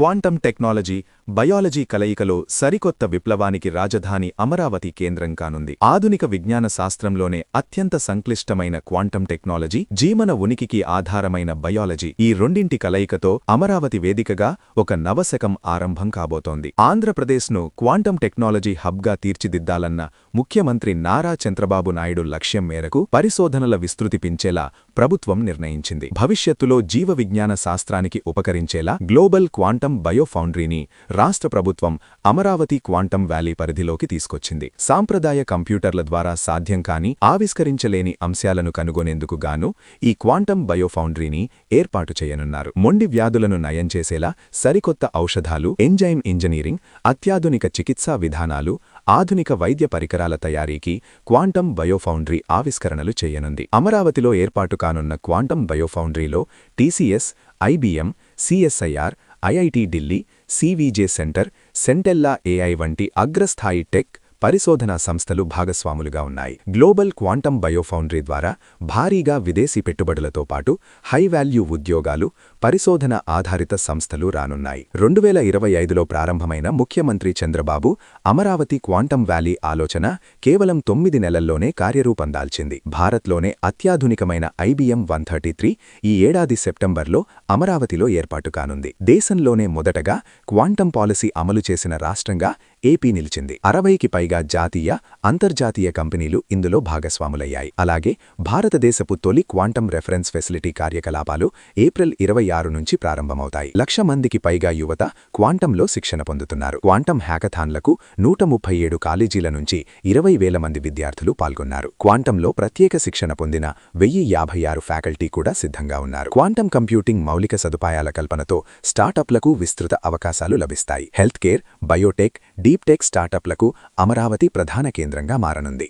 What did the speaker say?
Quantum technology biology కలయికలో సరికొత్త విప్లవానికి రాజధాని అమరావతి కేంద్రం కానుంది. ఆధునిక విజ్ఞాన శాస్త్రంలోనే అత్యంత సంక్లిష్టమైన క్వాంటం టెక్నాలజీ జీవన ఉనికికి ఆధారమైన బయాలజీ ఈ రెండింటి కలయికతో అమరావతి వేదికగా ఒక నవశకం ఆరంభం కాబోతోంది. ఆంధ్రప్రదేశ్ను క్వాంటం టెక్నాలజీ హబ్గా తీర్చిదిద్దాలన్న ముఖ్యమంత్రి నారా చంద్రబాబు నాయుడు లక్ష్యం మేరకు పరిశోధనల విస్తృతి పెంచేలా ప్రభుత్వం నిర్ణయించింది. భవిష్యత్తులో జీవ విజ్ఞాన శాస్త్రానికి ఉపకరించేలా గ్లోబల్ క్వాంటం బయోఫౌండ్రీని రాష్ట్ర ప్రభుత్వం అమరావతి క్వాంటం వ్యాలీ పరిధిలోకి తీసుకొచ్చింది. సాంప్రదాయ కంప్యూటర్ల ద్వారా సాధ్యం కాని ఆవిష్కరించలేని అంశాలను కనుగొనేందుకు గాను ఈ క్వాంటం బయోఫౌండ్రీని ఏర్పాటు చేయనున్నారు. మొండి వ్యాధులను నయం చేసేలా సరికొత్త ఔషధాలు ఎంజైమ్ ఇంజనీరింగ్ అత్యాధునిక చికిత్సా విధానాలు ఆధునిక వైద్య పరికరాల తయారీకి క్వాంటం బయోఫౌండ్రీ ఆవిష్కరణలు చేయనుంది. అమరావతిలో ఏర్పాటు కానున్న quantum బయోఫౌండ్రీలో TCS IBM CSIR IIT Delhi CVJ centre Centella AI వంటి అగ్రస్థాయి టెక్ పరిశోధనా సంస్థలు భాగస్వాములుగా ఉన్నాయి. గ్లోబల్ క్వాంటం బయోఫౌండ్రీ ద్వారా భారీగా విదేశీ పెట్టుబడులతో పాటు హై వాల్యూ ఉద్యోగాలు పరిశోధన ఆధారిత సంస్థలు రానున్నాయి. రెండు వేల ఇరవై ఐదులో ప్రారంభమైన ముఖ్యమంత్రి చంద్రబాబు అమరావతి క్వాంటం వ్యాలీ ఆలోచన కేవలం తొమ్మిది నెలల్లోనే కార్యరూపం దాల్చింది భారత్లోనే అత్యాధునికమైన ఐబీఎం వన్ థర్టీ త్రీ ఈ ఏడాది సెప్టెంబర్లో అమరావతిలో ఏర్పాటు కానుంది. దేశంలోనే మొదటగా క్వాంటం పాలసీ అమలు చేసిన రాష్ట్రంగా ఏపీ నిలిచింది. అరవైకి పైగా జాతీయ అంతర్జాతీయ కంపెనీలు ఇందులో భాగస్వాములయ్యాయి. అలాగే భారతదేశపు తొలి క్వాంటం రెఫరెన్స్ ఫెసిలిటీ కార్యకలాపాలు ఏప్రిల్ ఇరవై ఆరు నుంచి ప్రారంభమవుతాయి. లక్ష మందికి పైగా యువత క్వాంటంలో శిక్షణ పొందుతున్నారు. క్వాంటం హ్యాకథాన్లకు నూట ముప్పై ఏడు కాలేజీల నుంచి ఇరవై వేల మంది విద్యార్థులు పాల్గొన్నారు. క్వాంటంలో ప్రత్యేక శిక్షణ పొందిన వెయ్యి యాభై ఆరు ఫ్యాకల్టీ కూడా సిద్ధంగా ఉన్నారు. క్వాంటం కంప్యూటింగ్ మౌలిక సదుపాయాల కల్పనతో స్టార్టప్లకు విస్తృత అవకాశాలు లభిస్తాయి. Health care biotech deep tech స్టార్టప్లకు Amaravati ప్రధాన కేంద్రంగా మారనుంది.